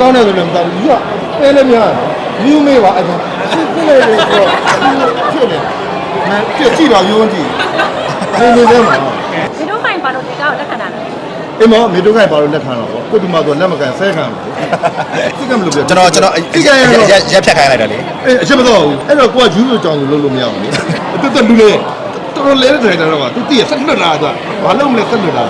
ကောင်းတယ်ဆိုလည်းမတောင်းဘူးကပဲလည်းများမြူးမေးပါအဲ့ဒါဖြစ်နေတယ်ဆိုတော့ဖြစ်နေတယ်ကြည့်ကြည့်တော့ယုံကြည့်နေနေတယ်မှာဒီတော့ခိုင်ပါတော့ဒီကောက်လက်ခံတာလဲအင်းမမေတို့ခိုင်ပါလို့လက်ခံတော့ပေါ့ကိုဒီမှာဆိုလက်မကန်ဆဲခံဘူးစိတ်ကမလို့ပြောကျွန်တော်ကျွန်တော်စိတ်ကရတော့ရက်ရက်ဖြတ်ခိုင်းလိုက်တာလေအေးအချက်မတော့ဘူးအဲ့တော့ကိုကဂျူးလိုကြောင်လို့လုပ်လို့မရဘူးလေတော်တော်လူလေတော်တော်လဲတဲ့ထိုင်တာတော့သူတည့်ဆက်လွတ်လာတာဘာလို့မလဲဆက်လွတ်လာ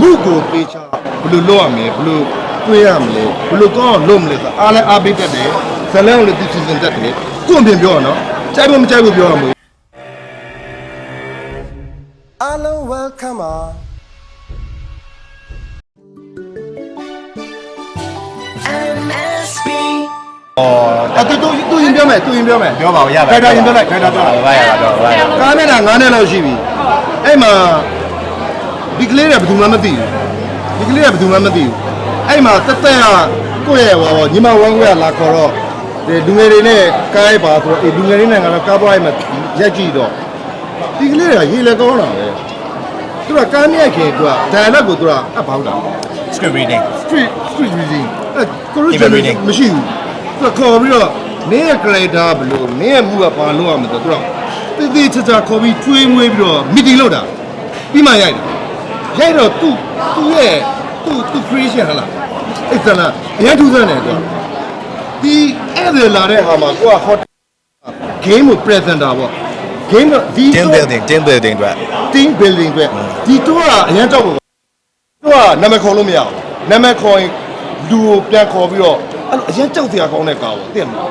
မှုကိုပေးချဘယ်လိုလုပ်ရမလဲဘယ်လို တွေးရမလဲဘယ်လိုကောင်းအောင်လုပ်မလဲဆိုအားလဲအားပေးတတ်တယ်ဇလန်ကိုလည်းသူစီစဉ်တတ်တယ်ကို့အပြင်ပြောရနော်ကြိုက်ဖို့မကြိုက်ဖို့ပြောရမှာအားလုံး welcome ပါ MSB အဲ့တူတူတူရင်ပြောမယ်တူရင်ပြောမယ်ပြောပါဦးရပါခိုင်တာရင်ပြောလိုက်ခိုင်တာပြောလိုက်ဘာရပါတော့ဘာရကားနဲ့တာ9နဲ့လောက်ရှိပြီအဲ့မှာဒီကလေးကဘယ်သူမှမသိဘူးဒီကလေးကဘယ်သူမှမသိဘူး အဲ့မှာတက်တက်ကကိုယ့်ရဲ့ဟောညီမဝမ်းကွဲလာခေါ်တော့ဒီလူငယ်တွေနဲ့ကားရိုက်ပါဆိုတော့အေးလူငယ်တွေနဲ့ကတော့ကားပွားရိုက်မှာရက်ကြည့်တော့ဒီကလေးကရေလည်းကောင်းတာပဲသူကကားမြိုက်ခင်သူက dialogue ကိုသူကအပ်ပေါင်းတာ script reading street street reading အဲကိုလို Even reading မရှိဘူးသူကခေါ်ပြီးတော့နင်းရဲ့ character ဘယ်လိုနင်းရဲ့မူကဘာလို့ရမလဲသူကတိတိကျကျခေါ်ပြီးထွေးမွေးပြီးတော့ meeting လုပ်တာပြီးမှရိုက်တာရိုက်တော့သူသူ့ရဲ့သူသူ creation ဟလား အဲ့ဒါလားအရင်ထူးဆန်းတယ်သူကဒီအဲ့ဒါလာတဲ့ဟာမှာကိုက hot game ကို presenter ပေါ့ game ကဒီ team building team building အတွက် team building အတွက်ဒီတော့ကအရင်တော့ပေါ့သူကနာမည်ခေါ်လို့မရဘူးနာမည်ခေါ်ရင်လူကိုပြန်ခေါ်ပြီးတော့အဲ့လိုအရင်ကြောက်စရာကောင်းတဲ့ကားပေါ့သိရမလား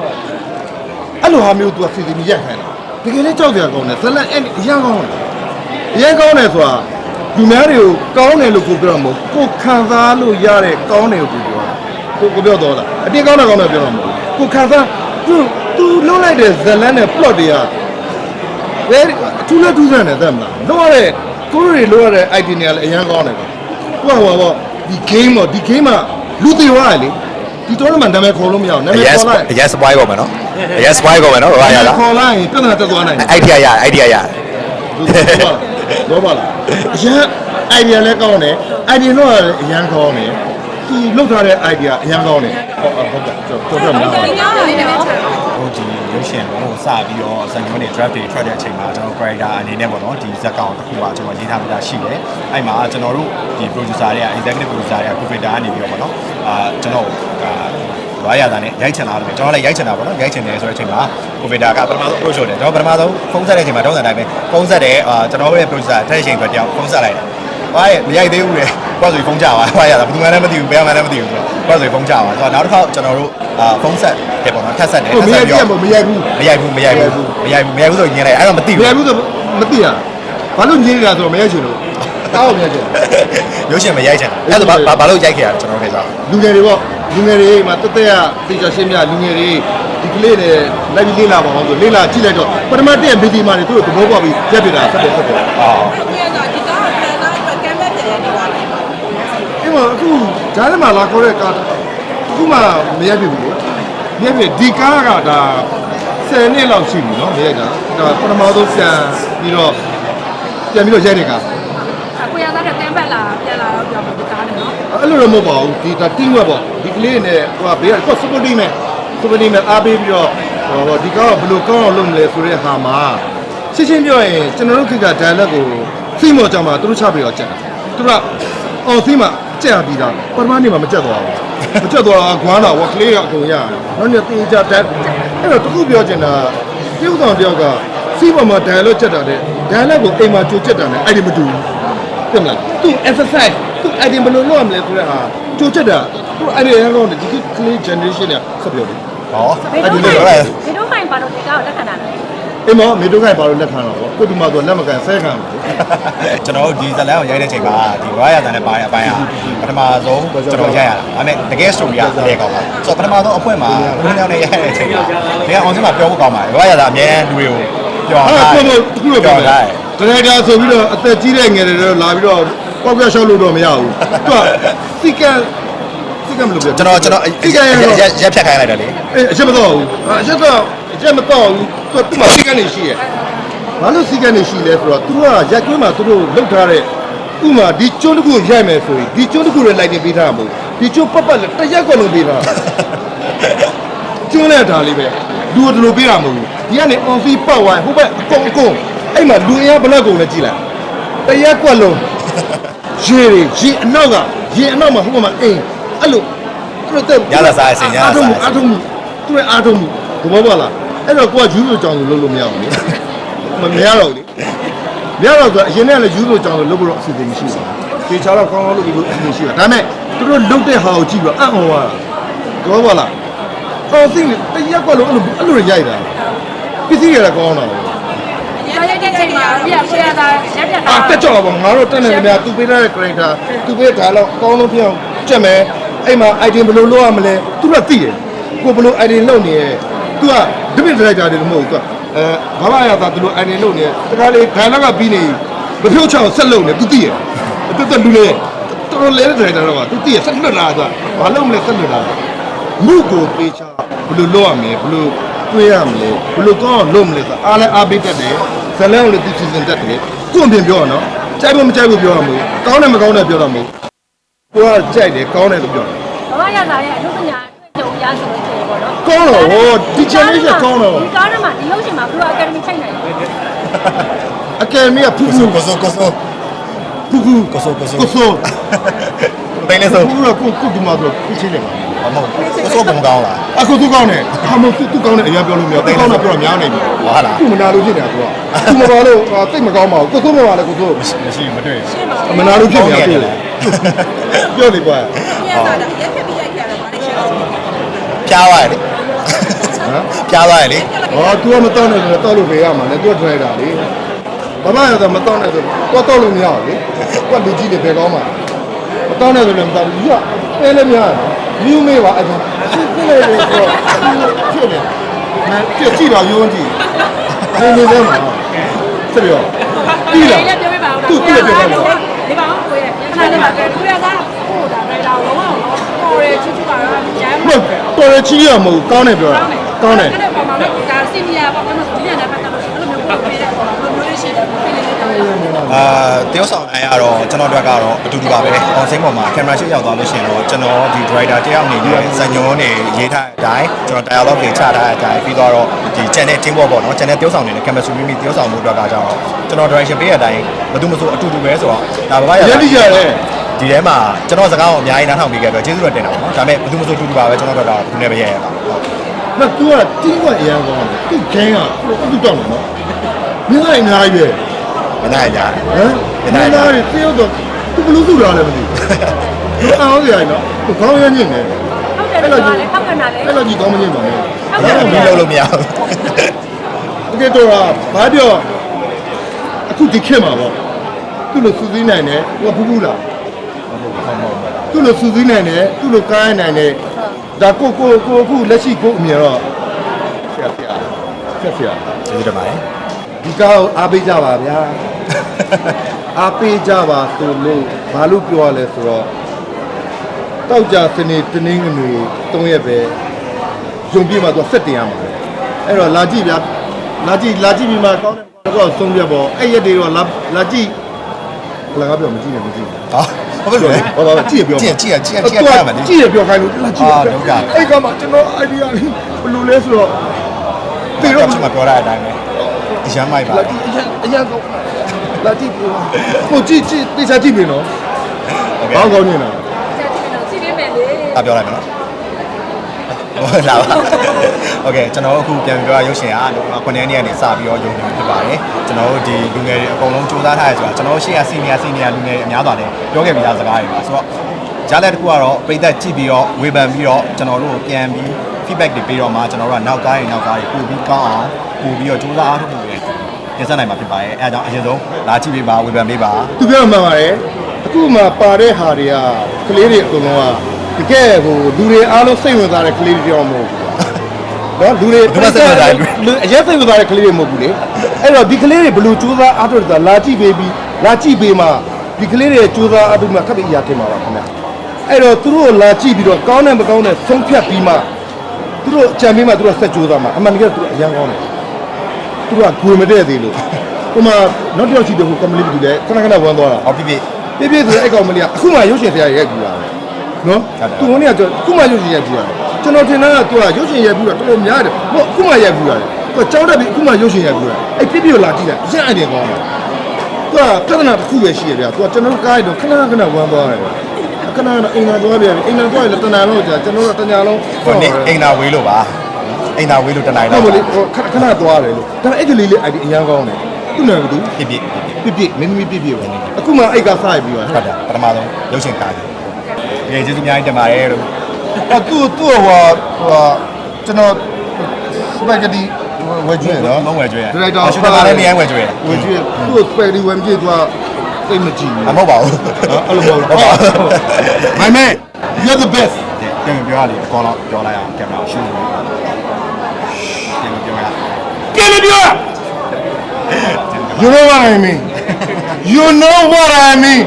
အဲ့လိုဟာမျိုးသူကစီစီမရက်ခိုင်းတာတကယ်လည်းကြောက်စရာကောင်းတယ်ဇလန်အဲ့အရင်ကောင်းတယ်အရင်ကောင်းတယ်ဆိုတာ လူများတွေကိုကောင်းတယ်လို့ကိုပြောမှာမဟုတ်ကိုခံစားလို့ရတဲ့ကောင်းတယ်ကိုပြောတာကိုကိုပြောတော့လားအတင်းကောင်းတာကောင်းတယ်ပြောတာမဟုတ်ကိုခံစားသူသူလုံးလိုက်တဲ့ဇလန်နဲ့ plot တွေကဘယ်အထူးလက်ထူးဆန်းတယ်တဲ့မလားလောရတဲ့ကိုရီလောရတဲ့ idea တွေကလည်းအရင်ကောင်းတယ်ကွာဟိုဟောဒီ game တော့ဒီ game ကလူသေးသွားတယ်လေဒီ tournament နာမည်ခေါ်လို့မရအောင်နာမည် yes ခေါ်လိုက် yes spoil ကုန်မယ်နော် yes spoil ကုန်မယ်နော်ဘာရလားခေါ်လိုက်ရင်ပြဿနာတက်သွားနိုင်တယ် idea ရ idea ရ လောပါလားအရင် idea လည်းကောင်းတယ် idea တော့အရင်ကောင်းတယ်ဒီလောက်ထားတဲ့ idea အရင်ကောင်းတယ်ဟုတ်ဟုတ်ကဲ့ကျွန်တော်ပြောပြမှာဒီကောက်လေးနော်ဟိုဒီရုပ်ရှင်ဟိုစပြီးတော့ဇာတ်ညွှန်းတွေ draft တွေထွက်တဲ့အချိန်မှာကျွန်တော် character အနေနဲ့ပေါ့နော်ဒီဇာတ်ကောင်တစ်ခုကကျွန်တော်ရေးထားပြတာရှိတယ်အဲ့မှာကျွန်တော်တို့ဒီ producer တွေက executive producer တွေက co-founder ကနေပြီးတော့ပေါ့နော်အာကျွန်တော် အာဘာရတာနဲ့ရိုက်ချင်လာတယ်ကျွန်တော်လည်းရိုက်ချင်တာပေါ့နော်ရိုက်ချင်တယ်ဆိုတဲ့အချိန်မှာ co-founder ကပထမဆုံး approach လုပ်တယ်ကျွန်တော်ပထမဆုံးဖုန်းဆက်တဲ့အချိန်မှာတောင်းတဲ့အတိုင်းပဲဖုန်းဆက်တယ်အာကျွန်တော်ရဲ့ producer တစ်ချိန်ပဲတယောက်ဖုန်းဆက်လိုက်တယ်ဘာရဲ့မရိုက်သေးဘူးလေဘာဆိုဖုန်းကြပါဘာရတာဘယ်သူမှလည်းမသိဘူးဘယ်မှလည်းမသိဘူးဆိုတော့ဘာဆိုဖုန်းကြပါဆိုတော့နောက်တစ်ခါကျွန်တော်တို့အာဖုန်းဆက်တယ်ပေါ့နော်ထပ်ဆက်တယ်ဟိုထပ်မဆက်ရိုက်ပြီးပြတော့တ်မရိုက်ဘူးမရိုက်ဘူးမရိုက်ဘူးမရိုက်ဘူးမရိုက်ဘူးဆိုရင်လည်းအဲ့တော့မသိမဘူးရိုက်ဘူးဆိုမသိရဘာလို့ညင်းနေတာဆိုတော့မရိုက်ချင်လို့တောက်မရိုက်ချင်ရုပ်ရှင်မရိုက်ချင်အဲ့ဒါဘာဘာလို့ရိုက်ခဲ့ရကျွန်တော်ခေစားလူငယ်တွေပေါ့ လူငယ်တွေမှာတက်တက်ကတေချာရှင်းပြလူငယ်တွေဒီကလေးနဲ့လိုက်ပြီးလေ့လာပါအောင်ဆိုလေ့လာကြည့်လိုက်တော့ပထမတက်ဗီဒီမာတွေသူတို့သဘောပေါက်ပြီးရက်ပြတာဆက်တယ်ဆက်တယ်အော်ဒီကတော့ဒီကောက်ပြန်လာတော့ကမ်းမဲ့တယ်ဒီပါလေအဲ့မှာအခုဂျားထဲမှာလာခေါ်တဲ့ကားအခုမှမရက်ပြီဘူးလေမရက်ပြီဒီကားကဒါ10နှစ်လောက်ရှိပြီနော်မရက်တာဒါပထမဆုံးပြန်ပြီးတော့ပြန်ပြီးတော့ရိုက်တဲ့ကားအခုရသားကကမ်းမဲ့လာပြန်လာတော့ပြောမှာဒီကားနဲ့နော် အဲ့လိုတော့မဟုတ်ပါဘူးဒီဒါ team work ပေါ့ဒီကလေးနဲ့ဟိုကဘေးက support team နဲ့ support team နဲ့အားပေးပြီးတော့ဟိုဒီကောင်ကဘယ်လိုကောင်းအောင်လုပ်မလဲဆိုတဲ့ဟာမှာရှင်းရှင်းပြောရင်ကျွန်တော်တို့ခေတ်က dialogue ကိုသိမော်ကြောင်မှာသူတို့ချပြီးတော့ကြက်တာသူကအော်သိမှကြက်ပြီးသားပထမနေ့မှာမကြက်သွားဘူးမကြက်သွားတာကွမ်းတာဝက်ကလေးကအကုန်ရတယ်နောက်နေ့တေးကြတက်အဲ့တော့တခုပြောချင်တာပြုတ်ဆောင်တယောက်ကစီးပေါ်မှာ dialogue ကြက်တာတဲ့ dialogue ကိုအိမ်မှာကြိုကြက်တာနဲ့အဲ့ဒီမတူဘူးတင်မလားသူ exercise သူ idea ဘယ်လိုလုပ်ရမလဲဆိုတဲ့ဟာကြိုချက်တာသူ idea ရအောင်ဒီက clay generation ကဆက်ပြောတယ်ဟောဒီအဲ့ဒီတော့လိုခိုင်လဲဒီတော့ခိုင်ပါတော့ဒီကောက်လက်ခံတာလဲအိမ်မမေတို့ခိုင်ပါလို့လက်ခံတော့ဗောကိုဒီမှာဆိုလက်မကန်ဆဲခံဘူး ကျွန်တော်တို့ဒီဇလန်ကိုရိုက်တဲ့အချိန်မှာဒီဘာရတာနဲ့ပါရအပိုင်းဟာပထမဆုံးကျွန်တော်ရိုက်ရတာဒါပေမဲ့တကယ် story ကလေကောင်းပါဆိုတော့ပထမဆုံးအဖွင့်မှာဘုန်းတော်နဲ့ရိုက်တဲ့အချိန်မှာဒီကအောင်စင်းမှာပြောဖို့ကောင်းပါတယ်ဘာရတာအမြဲလူတွေကိုပြောအဲ့တာဒါကိုတခုတော့ပြောပြောတတာယ်ဒရိုက်တာဆိုပြီးတော့အသက်ကြီးတဲ့ငယ်တွေတော့လာပြီးတော့ ပေါက်ပြရှောက်လို့တော့မရဘူးသူကစီကံစီကံမလို့ပြောကျွန်တော်ကျွန်တော်စီကံရတော့ရက်ရက်ဖြတ်ခိုင်းလိုက်တာလေအေးအချက်မတော့ဘူးအချက်တော့အချက်မတော့ဘူးသူကသူ့မှာစီကံနေရှိရဲ့ဘာလို့စီကံနေရှိလဲဆိုတော့သူကရက်ကွင်းမှာသူတို့လုတ်ထားတဲ့ဥမာဒီကျွန်းတစ်ခုကိုရိုက်မယ်ဆိုရင်ဒီကျွန်းတစ်ခုလည်းလိုက်တင်ပေးထားမှာမဟုတ်ဘူးဒီကျွန်းပတ်ပတ်လည်းတစ်ရက်ကွက်လုံးပေးထားတာကျွန်းလည်းဒါလေးပဲလူကဒီလိုပေးတာမဟုတ်ဘူးဒီကနေ on fee ပတ်ဝိုင်းဟိုဘက်အကုန်အကုန်အဲ့မှာလူအင်အားဘယ်လောက်ကုန်လဲကြည့်လိုက် တစ်ရက်ကွက်လုံးရေတွေရေအနောက်ကရေအနောက်မှာဟိုဘက်မှာအိမ်အဲ့လိုသူတို့တဲ့ရလာစားရစင်ရလာစားရစင်အားထုတ်မှုသူ့ရဲ့အားထုတ်မှုသဘောပေါက်လားအဲ့တော့ကိုကယူလို့ကြောင်းလို့လုပ်လို့မရဘူးလေမမရတော့ဘူးလေမရတော့ဆိုအရင်ကလည်းယူလို့ကြောင်းလို့လုပ်ဖို့တော့အစီအစဉ်မရှိဘူးပေချာတော့ကောင်းကောင်းလုပ်ပြီးလို့အစီအစဉ်ရှိတာဒါပေမဲ့သူတို့လုပ်တဲ့ဟာကိုကြည့်ပြီးတော့အံ့ဩသွားတာသဘောပေါက်လားအော်သိနေတရက်ကွက်လုံးအဲ့လိုအဲ့လိုရိုက်တာပစ္စည်းရတာကောင်းတာလေရရတဲ့ချိန်မှာ ပြပြရတာရက်ပြတာအာတက်ကြော်ပါငါတို့တက်နေကြများသူပေးထားတဲ့ character သူပေးတဲ့ dialogue အကောင်းဆုံးဖြစ်အောင်ကြက်မယ်အဲ့မှာ item ဘယ်လိုလုပ်ရမလဲသူကသိတယ်ကိုဘယ်လို item လုပ်နေရဲသူက debit director တွေမဟုတ်ဘူးသူကအဲဘာမှရတာသူလို item လုပ်နေတယ်တခါလေ dialogue ကပြီးနေမဖြုတ်ချအောင်ဆက်လုပ်နေသူသိတယ်တော်တော်လူလေတော်တော်လဲတဲ့ director တော့ကသူသိရဆက်လွတ်လာသူကဘာလုပ်မလဲဆက်လွတ်လာမှုကိုပေးချဘယ်လိုလုပ်ရမလဲဘယ်လိုတွေးရမလဲဘယ်လိုကောင်းအောင်လုပ်မလဲဆိုအားလဲအားပေးတတ်တယ် ဇလန်ကိုလည်းသူစီစဉ်တတ်တယ်ကို့အပြင်ပြောရနော်ကြိုက်ဖို့မကြိုက်ဘူးပြောရမလို့ကောင်းတယ်မကောင်းတယ်ပြောရမလို့ကိုကကြိုက်တယ်ကောင်းတယ်လို့ပြောတယ်ဘာမှရတာရဲ့အမှုပညာအတွေ့အကြုံရဆိုလို့ရှိရင်ပေါ့နော်ကောင်းတော့ဟောဒီ generation ကောင်းတော့ဒီကားထဲမှာဒီလို့ရှိရင်မှာဘုရားအကယ်ဒမီချိန်နိုင်တယ်အကယ်ဒမီကဖူးဖူးကိုဆိုကိုဆိုဖူးဖူးကိုဆိုကိုဆိုကိုဆို တိန်လဲဆိုဘူးလားကိုကိုဒီမှာဆိုကိုချင်းတယ်ပါအမဟုတ်အစောပုံကောင်းလားအခုသူကောင်းတယ်အမဟုတ်သူသူကောင်းတယ်အရာပြောလို့မရဘူးကောင်းတာပြောတာများနေပြီဟာလားသူမနာလို့ဖြစ်နေတာကွာသူမတော်လို့တိတ်မကောင်းပါဘူးကိုသူမပါလဲကိုသူမရှိမတွေ့မနာလို့ဖြစ်နေတာပြောတယ်ပြောနေကွာဟုတ်ကဲ့ရက်ဖြစ်ပြီးရိုက်ခဲ့ရတော့ဗာနေရှင်းအောင်ပြားသွားတယ်လေဟမ်ပြားသွားတယ်လေဟော तू ကမတော့နဲ့ဆိုတော့တော့လို့ပဲရမှာလေ तू ကဒရိုက်တာလေဘာမှရတာမတော့နဲ့ဆိုတော့တော့လို့မရဘူးလေကိုကလူကြီးတွေပဲကောင်းမှာ မတောင်းနဲ့ဆိုလည်းမတောင်းဘူးကြီးကပဲလည်းများတယ်မြူးမေးပါအဲ့ဒါဖြစ်ဖြစ်လေဆိုတော့ဖြစ်နေနာကြည့်ကြည့်တော့ယုံကြည့်နေနေလဲမှာဆက်ပြောကြည့်လားလည်းပြောပြပါဦးသူ့ပြည့်ပြည့်ပါလားဒီပါအောင်ကိုရဲ့ခဏလေးပါပဲကိုရကဟိုဒါလိုက်တာလုံးဝပေါ်ရချူချူပါတော့ရမ်းဟုတ်တော်ရချီရမဟုတ်ကောင်းတယ်ပြောတာကောင်းတယ်အဲ့ဒါပေါ်မှာတော့ဒါစီနီယာပေါ့အဲ့လိုဒီနေ့နဲ့ပတ်သက်လို့ အဲ့လိုမျိုးပေါ်ပြတဲ့ပေါ်လိုမျိုးလေးရှိတယ်ဖိလေးလေးတောင်းရအောင်အာတယောက်ဆောင်အရတော့ကျွန်တော်တို့ကတော့အတူတူပါပဲ။ on scene ပေါ်မှာကင်မရာရှိရောက်သွားလို့ရှိရင်တော့ကျွန်တော်ဒီ director တယောက်အနေနဲ့ဇာညွန်းနေရေးထားတဲ့အတိုင်းကျွန်တော် dialogue တွေချထားတဲ့အတိုင်းပြီးတော့ဒီ channel team ပေါ်ပေါ့နော် channel တယောက်ဆောင်နေနဲ့ camera ဆွေးမိတယောက်ဆောင်မှုအတွက်ကကြောင့်ကျွန်တော် direction ပေးတဲ့အတိုင်းဘယ်သူမှမဆိုအတူတူပဲဆိုတော့ဒါဘာမှရရည်ရည်ရတယ်ဒီထဲမှာကျွန်တော်စကားကိုအများကြီးနားထောင်ပေးခဲ့တော့ကျေးဇူးတော်တင်တာပေါ့နော်ဒါပေမဲ့ဘယ်သူမှမဆိုအတူတူပါပဲကျွန်တော်တို့ကတော့ဘူးနဲ့ပဲရရပါဟုတ်မသူကတင်းကွက်အရန်ကောင်းတယ်သူခင်းကသူတောင်းတယ်နော် မင်းကအများကြီးပဲ မနိုင်ကြ ဟမ်မင်းသားတွေတယောက်တော့သူဘလို့စုတာလည်းမသိဘူးအောင်စရာနော်သူကောင်းရညင်တယ် ဟုတ်တယ်လို့လည်းထောက်ကနာလေ အဲ့လိုကြီးကောင်းမညင်ပါနဲ့ ဘူးမီးလုံးလို့မရဘူး โอเคတော့ဘာပြောအခုဒီခေတ်မှာပေါ့သူ့လိုစူးစီးနိုင်တယ်ဟိုကဘူးဘူးလားသူ့လိုစူးစီးနိုင်တယ်သူ့လိုကားနိုင်တယ်ဒါကိုကိုကိုအခုလက်ရှိကိုအမြင်တော့ဆရာဆရာဆရာဆရာ ကျေးဇူးတင်ပါတယ် ဒီကားကိုအားပေးကြပါဗျာအားပေးကြပါဆိုလို့ဘာလို့ပြောရလဲဆိုတော့တောက်ကြစနေတနင်္ဂနွေ၃ရက်ပဲယုံပြည့်မှာသူဆက်တင်ရမှာအဲ့တော့လာကြည့်ဗျာလာကြည့်လာကြည့်ပြီးမှကောင်းတယ်ကောင်းတော့ဆုံးပြပေါ့အဲ့ရက်တွေတော့လာလာကြည့်ဘယ်လာပြောမကြည့်နဲ့မကြည့်ဘူးဟာဟုတ်ပြီလေဟောပါကြည့်ရပြောကြည့်ကြည့်ကြည့်ကြည့်ရမယ်လေကြည့်ရပြောခိုင်းလို့လာကြည့်အာဒုက္ခအဲ့ကမှကျွန်တော် idea လေးဘယ်လိုလဲဆိုတော့ဒီတေတော့တော့ကျွန်မပြောရတဲ့အတိုင်းပဲ ဒီရမ်းမိုက်ပါ လာကြည့်အရင်အရင်ကောလာကြည့်ပြောကိုကြည့်ကြည့်တေချာကြည့်ပြီနော် โอเค ဘာကောင်းနေလား စီပေးမယ်လေ တာပြောလိုက်မယ်နော်ဟုတ်လားโอเคကျွန်တော်တို့အခုပြန်ပြောရရုပ်ရှင်ကခုနှစ်ရက်နေ့ကနေစပြီးတော့ရုံနေဖြစ်ပါတယ်ကျွန်တော်တို့ဒီလူငယ်တွေအကုန်လုံးစူးစမ်းထားရဆိုတာကျွန်တော်တို့ရှေ့ကစီနီယာစီနီယာလူငယ်အများစွာလည်းပြောခဲ့ပြီးသားစကားတွေပါဆိုတော့ကြားလက်တစ်ခုကတော့ပြည်သက်ကြည့်ပြီးတော့ဝေဖန်ပြီးတော့ကျွန်တော်တို့ကိုပြန်ပြီး feedback တွေပေးတော့မှကျွန်တော်တို့ကနောက်ကားရင်နောက်ကားတွေပို့ပြီးကောင်းအောင်ပို့ပြီးတော့စူးစမ်းအားထုတ်မှု တွေပြင်ဆက်နိုင်မှာဖြစ်ပါတယ်အဲအကြောင်းအရင်ဆုံးလာကြည့်ပေးပါဝေဖန်ပေးပါသူပြောမှန်ပါတယ်အခုမှပါတဲ့ဟာတွေကကလေးတွေအကုန်လုံးကတကယ်ဟိုလူတွေအားလုံးစိတ်ဝင်စားတဲ့ကလေးတွေတောင်မဟုတ်ဘူးနော်လူတွေလူအရက်စိတ်ဝင်စားတဲ့ကလေးတွေမဟုတ်ဘူးလေအဲ့တော့ဒီကလေးတွေဘယ်လိုကြိုးစားအားထုတ်တာလာကြည့်ပေးပြီးလာကြည့်ပေးမှဒီကလေးတွေကြိုးစားအားထုတ်မှခက်ပြီးအရာထင်မှာပါခင်ဗျအဲ့တော့သူတို့လာကြည့်ပြီးတော့ကောင်းတယ်မကောင်းတယ်ဆုံးဖြတ်ပြီးမှသူတို့ကြံပြီးမှသူတို့ဆက်ကြိုးစားမှအမှန်တကယ်သူတို့အရန်ကောင်းတယ် သူတို့ကဂွေမတည့်သေးလို့ဟိုမှာနောက်တစ်ယောက်ရှိတယ်ဟိုကမလေးတူတယ်ခဏခဏဝမ်းသွားတာဟောပြပြဟပြည့်ပြည့်ဆိုတဲ့အဲ့ကောင်မလေးကအခုမှရုပ်ရှင်ဆရာရိုက်ပြီးလာတယ်နော်သူဟိုနေ့ကကျွန်တော်အခုမှရုပ်ရှင်ရိုက်ပြီးလာတယ်ကျွန်တော်ထင်တာကသူကရုပ်ရှင်ရိုက်ပြီးတော့တော်တော်များတယ်ဟိုအခုမှရိုက်ပြီးလာတယ်သူကကြောက်တတ်ပြီးအခုမှရုပ်ရှင်ရိုက်ပြီးလာတယ်အဲ့ပြည့်ပြည့်ကိုလာကြည့်လိုက်ရအဲ့တယ်ကောင်းတယ်သူကပြဿနာတစ်ခုပဲရှိရဗျာသူကကျွန်တော်တို့ကားရတော့ခဏခဏဝမ်းသွားတယ်ခဏခဏအိမ်သာသွားပြန်အိမ်သာသွားရင်လည်းတဏှာလုံးကြာကျွန်တော်တို့တညာလုံးဟိုနေအိမ်သာဝေးလို့ပါ အိမ်သာဝေးလို့တနိုင်ဟုတော့ တ်မလေးဟိုခဏခဏသွားတယ်လို့ဒါပေမဲ့အဲ့ကလေးလေးအဲ့ဒီအရန်ကောင်းတယ်သူ့နာမည်ကသူပြည့်ပြည့်ပြပြမင်းသမီးပြပြပဲအခုမှအိတ်ကစရပြီးသွားဟုတ်တယ်ပထမဆုံးရုပ်ရှင်ကားကြီးငယ်ကျေးဇူးအများကြီးတင်ပါတယ်လို့အော်သူ့သူ့ဟိုဟိုကျွန်တော်စပဂက်တီဝယ်ကျွေးနော်မုံဝယ်ကျွေးဒါရိုက်တာရှင်တကာလည်းနေရာဝယ်ကျွေးဝယ်ကျွေးသူ့စပဂက်တီဝယ်မကြည့်သူကတိတ်မကြည့်ဘူးအမဟုတ်ပါဘူး အဲ့လိုမဟုတ်ဘူး My man you're the best ပြန်ပြောရလေအကောလောက်ပြောလိုက်အောင်ကင်မရာရှုပ်ပြန်ပြောရပြန်မပြော You know what I mean You know what I mean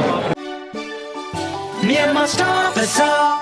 Myanmar Star Bazaar